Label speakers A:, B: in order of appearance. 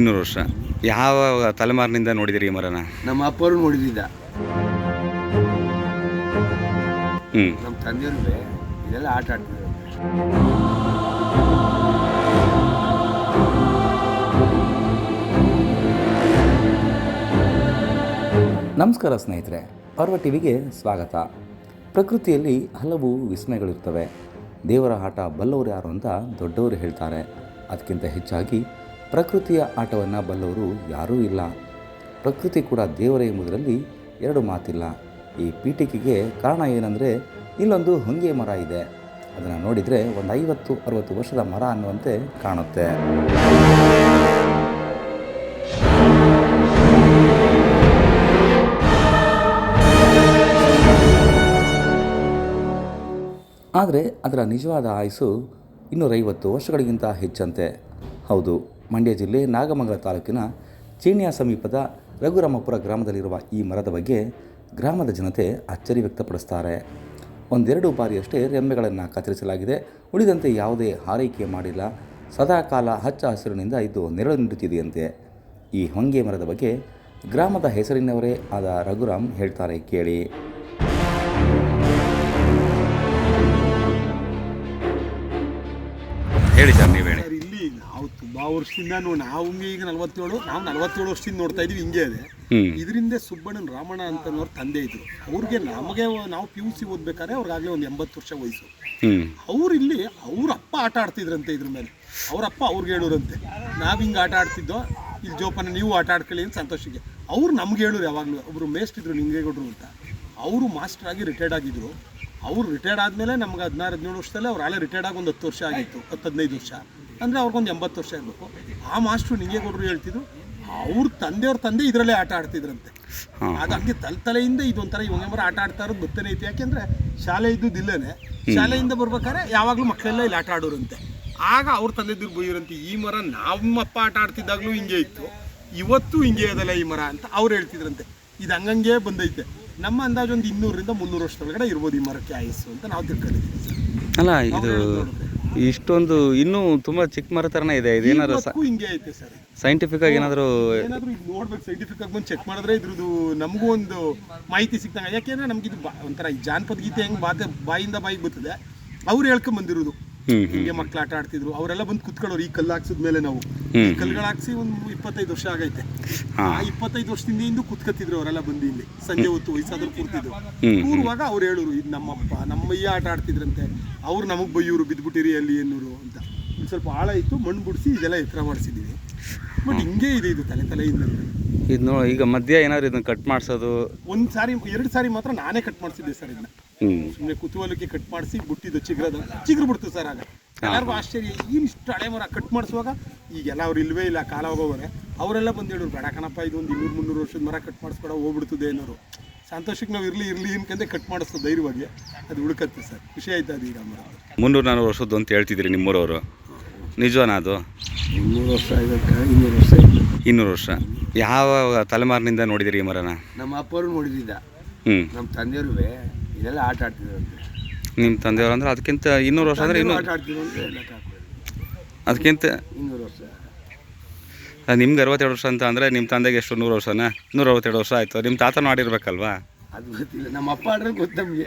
A: ಇನ್ನೂರು ವರ್ಷ. ಯಾವ ತಲೆಮಾರಿನಿಂದ ನೋಡಿದಿರಿ ಈ ಮರನ?
B: ನಮ್ಮ ಅಪ್ಪರು ನೋಡಿದ್ದ.
A: ಹ್ಞೂ
B: ನಮ್ಮ ತಂದೆಯವರು ಇದೆಲ್ಲ ಆಟ ಆಡ್ತಿದ್ರು.
C: ನಮಸ್ಕಾರ ಸ್ನೇಹಿತರೆ ಪರ್ವ ಟಿವಿಗೆ ಸ್ವಾಗತ. ಪ್ರಕೃತಿಯಲ್ಲಿ ಹಲವು ವಿಸ್ಮಯಗಳಿರ್ತವೆ. ದೇವರ ಆಟ ಬಲ್ಲವರು ಯಾರು ಅಂತ ದೊಡ್ಡವರು ಹೇಳ್ತಾರೆ. ಅದಕ್ಕಿಂತ ಹೆಚ್ಚಾಗಿ ಪ್ರಕೃತಿಯ ಆಟವನ್ನು ಬಲ್ಲವರು ಯಾರೂ ಇಲ್ಲ. ಪ್ರಕೃತಿ ಕೂಡ ದೇವರೇ ಎಂಬುದರಲ್ಲಿ ಎರಡು ಮಾತಿಲ್ಲ. ಈ ಪೀಠಿಕೆಗೆ ಕಾರಣ ಏನಂದರೆ, ಇಲ್ಲೊಂದು ಹೊಂಗೆ ಮರ ಇದೆ. ಅದನ್ನು ನೋಡಿದರೆ ಒಂದು ಐವತ್ತು, ಅರವತ್ತು ವರ್ಷದ ಮರ ಅನ್ನುವಂತೆ ಕಾಣುತ್ತೆ. ಆದರೆ ಅದರ ನಿಜವಾದ ಆಯಸ್ಸು ಇನ್ನೂರೈವತ್ತು ವರ್ಷಗಳಿಗಿಂತ ಹೆಚ್ಚಂತೆ. ಹೌದು. ಮಂಡ್ಯ ಜಿಲ್ಲೆ ನಾಗಮಂಗಲ ತಾಲೂಕಿನ ಚೀಣ್ಯ ಸಮೀಪದ ರಘುರಾಮಪುರ ಗ್ರಾಮದಲ್ಲಿರುವ ಈ ಮರದ ಬಗ್ಗೆ ಗ್ರಾಮದ ಜನತೆ ಅಚ್ಚರಿ ವ್ಯಕ್ತಪಡಿಸ್ತಾರೆ. ಒಂದೆರಡು ಬಾರಿಯಷ್ಟೇ ರೆಂಬೆಗಳನ್ನು ಕತ್ತರಿಸಲಾಗಿದೆ. ಉಳಿದಂತೆ ಯಾವುದೇ ಹಾರೈಕೆ ಮಾಡಿಲ್ಲ. ಸದಾಕಾಲ ಹಚ್ಚ ಹಸಿರಿನಿಂದ ಇದು ನೆರಳು ನೀಡುತ್ತಿದೆಯಂತೆ. ಈ ಹೊಂಗೆ ಮರದ ಬಗ್ಗೆ ಗ್ರಾಮದ ಹೆಸರಿನವರೇ ಆದ ರಘುರಾಮ್ ಹೇಳ್ತಾರೆ ಕೇಳಿ.
A: ಹೇಳಿ ಸರ್, ನೀವು ಹೇಳಿ
D: ಸರ್ ಇಲ್ಲಿ ನಾವು ತುಂಬಾ ವರ್ಷದಿಂದ ನಾವು ಈಗ ನಲವತ್ತೇಳು ನಾವು ನಲವತ್ತೇಳು ವರ್ಷದಿಂದ ನೋಡ್ತಾ ಇದೀವಿ ಹಿಂಗೆ ಇದೆ.
A: ಹ್ಞೂ
D: ಇದರಿಂದ ಸುಬ್ಬಣ್ಣನ ರಾಮಣ್ಣ ಅಂತನವ್ರ ತಂದೆ ಇದ್ರು. ಅವ್ರಿಗೆ ನಮಗೆ ನಾವು ಪಿ ಯು ಸಿ ಓದ್ಬೇಕಾದ್ರೆ ಅವ್ರಿಗಾಗಲೇ ಒಂದು ಎಂಬತ್ತು ವರ್ಷ ವಯಸ್ಸು. ಅವ್ರು ಇಲ್ಲಿ ಅವ್ರ ಅಪ್ಪ ಆಟ ಆಡ್ತಿದ್ರಂತೆ ಇದ್ರ ಮೇಲೆ. ಅವ್ರ ಅಪ್ಪ ಅವ್ರಿಗೆ ಹೇಳೋರಂತೆ ನಾವು ಹಿಂಗೆ ಆಟ ಆಡ್ತಿದ್ದೋ ಇಲ್ಲಿ ಜೋಪಾನ ನೀವು ಆಟ ಆಡ್ಕೊಳ್ಳಿ ಅಂತ ಸಂತೋಷಿಗೆ. ಅವ್ರು ನಮ್ಗೆ ಹೇಳೋರು ಯಾವಾಗಲೂ ಒಬ್ರು ಮೇಸ್ಟ್ ಮೇಷ್ಟಿದ್ರು ನಿಂಗೇಗೌಡರು ಅಂತ. ಅವರು ಮಾಸ್ಟರ್ ಆಗಿ ರಿಟೈರ್ಡ್ ಆಗಿದ್ರು. ಅವ್ರು ರಿಟೈರ್ಡ್ ಆದಮೇಲೆ ನಮ್ಗೆ ಹದಿನಾರು ಹದಿನೇಳು ವರ್ಷದಲ್ಲೇ ಅವ್ರು ಆಲೇ ರಿಟೈರ್ಡ್ ಆಗಿ ಒಂದು ಹತ್ತು ವರ್ಷ ಆಗಿತ್ತು ಹತ್ತು ಹದಿನೈದು ವರ್ಷ. ಅಂದರೆ ಅವ್ರಿಗೊಂದು ಎಂಬತ್ತು ವರ್ಷ ಇರಬೇಕು. ಆ ಮಾಸ್ಟ್ರು ನಿಂಗೇಗೌಡರು ಹೇಳ್ತಿದ್ರು. ಅವ್ರ ತಂದೆಯವ್ರ ತಂದೆ ಇದರಲ್ಲೇ ಆಟ ಆಡ್ತಿದ್ರಂತೆ. ಅದು ಹಂಗೆ ತಲೆ ತಲೆಯಿಂದ ಇದೊಂಥರ ಇವಾಗ ಮರ ಆಟ ಆಡ್ತಾ ಇರೋದು ಗೊತ್ತನೇ ಐತಿ ಯಾಕೆಂದ್ರೆ ಶಾಲೆ ಇದ್ದುದಿಲ್ಲನೆ ಶಾಲೆಯಿಂದ ಬರ್ಬೇಕಾದ್ರೆ ಯಾವಾಗಲೂ ಮಕ್ಕಳೆಲ್ಲ ಇಲ್ಲಿ ಆಟ ಆಡೋರಂತೆ. ಆಗ ಅವ್ರ ತಂದೆದ್ರು ಬೈಯೋರಂತೆ ಈ ಮರ ನಮ್ಮಪ್ಪ ಆಟ ಆಡ್ತಿದ್ದಾಗಲೂ ಹಿಂಗೆ ಇತ್ತು. ಇವತ್ತು ಹಿಂಗೆ ಅದಲ್ಲ ಈ ಮರ ಅಂತ ಅವ್ರು ಹೇಳ್ತಿದ್ರಂತೆ. ಇದು ಹಂಗಂಗೆ ಬಂದೈತೆ. ನಮ್ಮ ಅಂದಾಜು ಒಂದು ಇನ್ನೂರರಿಂದ ಮುನ್ನೂರು ವರ್ಷದೊಳಗಡೆ ಇರ್ಬೋದು ಈ ಮರಕ್ಕೆ ಆಯಸ್ಸು ಅಂತ ನಾವು ತಿಳ್ಕೊಂಡಿದ್ದೀವಿ
A: ಅಲ್ಲ ಇದು ಇಷ್ಟೊಂದು ಇನ್ನೂ ತುಂಬ ಚಿಕ್ಕ ಮರ ತರನೇ ಇದೆ. ಇದೇನಾದ್ರು
D: ಹಿಂಗೆ ಐತೆ ಸರ್.
A: ಸೈಂಟಿಫಿಕ್ ಆಗಿ ಏನಾದರೂ
D: ಏನಾದ್ರೂ ಇದು ನೋಡ್ಬೇಕು ಸೈಂಟಿಫಿಕ್ ಆಗಿ ಬಂದು ಚೆಕ್ ಮಾಡಿದ್ರೆ ಇದ್ರದ್ದು ನಮಗೂ ಒಂದು ಮಾಹಿತಿ ಸಿಕ್ತಂಗೆ ಯಾಕೆಂದ್ರೆ ನಮ್ಗೆ ಇದು ಬಾ- ಒಂಥರ ಈ ಜಾನಪದ ಗೀತೆ ಹೆಂಗ್ ಬಾತೆ ಬಾಯಿಂದ ಬಾಯಿಗೆ ಬರ್ತದೆ ಅವ್ರು ಹೇಳ್ಕೊಂಡ್ ಬಂದಿರೋದು ಹಿಂಗೆ ಮಕ್ಳು ಆಟ ಆಡ್ತಿದ್ರು. ಅವರೆಲ್ಲ ಬಂದು ಕುತ್ಕೊಳ್ಳೋರು ಈ ಕಲ್ಲು ಹಾಕ್ಸಿದ್ಮೇಲೆ ನಾವು.
A: ಹ್ಮ್.
D: ಈ ಕಲ್ಗಳು ಹಾಕ್ಸಿ ಒಂದು ಇಪ್ಪತ್ತೈದು ವರ್ಷ ಆಗೈತೆ. ಆ ಇಪ್ಪತ್ತೈದು ವರ್ಷದಿಂದ ಇಂದು ಕುತ್ಕತ್ತಿದ್ರು ಅವರೆಲ್ಲ ಬಂದು ಇಲ್ಲಿ. ಸಂಜೆ ಹೊತ್ತು ವಯಸ್ಸಾದ್ರು ಕೂರ್ತಿದ್ರು. ಕೂರುವಾಗ ಅವ್ರು ಹೇಳೋರು ಇದು ನಮ್ಮಪ್ಪ ನಮ್ಮಯ್ಯ ಆಟ ಆಡ್ತಿದ್ರಂತೆ. ಅವ್ರು ನಮಗೆ ಬೈಯೂರು ಬಿದ್ಬಿಟ್ಟಿರಿ ಅಲ್ಲಿ ಎನ್ನೂರು ಅಂತ. ಒಂದು ಸ್ವಲ್ಪ ಆಳ ಇತ್ತು ಮಣ್ಣು ಬಿಡಿಸಿ ಇದೆಲ್ಲ ಎತ್ತರ ಮಾಡಿಸಿದ್ದೀವಿ ಬಟ್ ಹಿಂಗೆ ಇದೆ ಇದು ತಲೆ ತಲೆಯಿಂದ
A: ಇದು ಈಗ ಮಧ್ಯ ಏನಾದ್ರು ಇದನ್ನ ಕಟ್ ಮಾಡಿಸೋದು?
D: ಒಂದು ಸಾರಿ ಎರಡು ಸಾರಿ ಮಾತ್ರ ನಾನೇ ಕಟ್ ಮಾಡಿಸಿದ್ದೆ ಸರ್ ಇದನ್ನ. ಸುಮ್ಮನೆ ಕುತೂಹಲಕ್ಕೆ ಕಟ್ ಮಾಡಿಸಿ ಬುಟ್ಟಿದ್ದು ಚಿಗ್ರದ ಚಿಗ್ರ ಬಿಡ್ತು ಸರ್ ಆಗ. ಎಲ್ಲರಿಗೂ ಆಶ್ಚರ್ಯ ಏನು ಇಷ್ಟು ಹಳೆ ಮರ ಕಟ್ ಮಾಡಿಸುವಾಗ? ಈಗೆಲ್ಲ ಅವ್ರು ಇಲ್ವೇ ಇಲ್ಲ ಕಾಲ ಹೋಗೋವರೆ ಅವರೆಲ್ಲ ಬಂದು ಹೇಳೋರು ಬೇಡ ಕಣಪ್ಪ ಇದು ಒಂದು ಇನ್ನೂರು ಮುನ್ನೂರು ವರ್ಷದ ಮರ ಕಟ್ ಮಾಡಿಸ್ಬೇಡ ಹೋಗ್ಬಿಡ್ತದೆ ಏನೋ ಸಂತೋಷಕ್ಕೆ ನಾವು ಇರಲಿ ಇರಲಿ ಅನ್ಕಂದೆ ಕಟ್ ಮಾಡಿಸ್ತು ಧೈರ್ಯವಾಗಿ ಅದು ಉಳ್ಕತ್ತೆ ಸರ್. ಖುಷಿ ಆಯ್ತು ಅದು ಈಗ ಮರ.
A: ಮುನ್ನೂರು ನಾನ್ನೂರು ವರ್ಷದ್ದು ಅಂತ ಹೇಳ್ತಿದ್ರಿ ನಿಮ್ಮೂರವರು. ನಿಜವಾನ ಅದು?
B: ಇನ್ನೂರು ವರ್ಷ ಆಗಕ್ಕೆ ಇನ್ನೂರು ವರ್ಷ ಆಯ್ತು
A: ಇನ್ನೂರು ವರ್ಷ. ಯಾವ ತಲೆಮಾರಿನಿಂದ ನೋಡಿದಿರಿ ಈ ಮರನ?
B: ನಮ್ಮ ಅಪ್ಪರು ನೋಡಿದ್ದ
A: ಹ್ಞೂ
B: ನಮ್ಮ ತಂದೆಯವರು ಇದೆಲ್ಲ ಆಟ ಆಡ್ತಿದ್ರು
A: ನಿಮ್ಮ ತಂದೆಯವರು ಅಂದ್ರೆ ಅದಕ್ಕಿಂತ ಇನ್ನೂರು ವರ್ಷ ಅಂದರೆ ಇನ್ನೂ
B: ಆಟ ಆಡ್ತಿದ್ರು ಅಂತ ಲೆಕ್ಕ ಹಾಕ್ಬಿಡಿ
A: ಅದಕ್ಕಿಂತ
B: ಇನ್ನೂರು ವರ್ಷ.
A: ನಿಮ್ಗೆ ಅರವತ್ತೆರಡು ವರ್ಷ ಅಂತ ಅಂದರೆ ನಿಮ್ಮ ತಂದೆಗೆ ಎಷ್ಟು? ನೂರು ವರ್ಷನಾ? ನೂರ ಅರವತ್ತೆರಡು ವರ್ಷ ಆಯಿತು. ನಿಮ್ಮ ತಾತನ ಆಡಿರ್ಬೇಕಲ್ವಾ
B: ಅದು ಗೊತ್ತಿಲ್ಲ. ನಮ್ಮ ಅಪ್ಪ ಆಡ್ರೆ ಗೊತ್ತು ನಮಗೆ.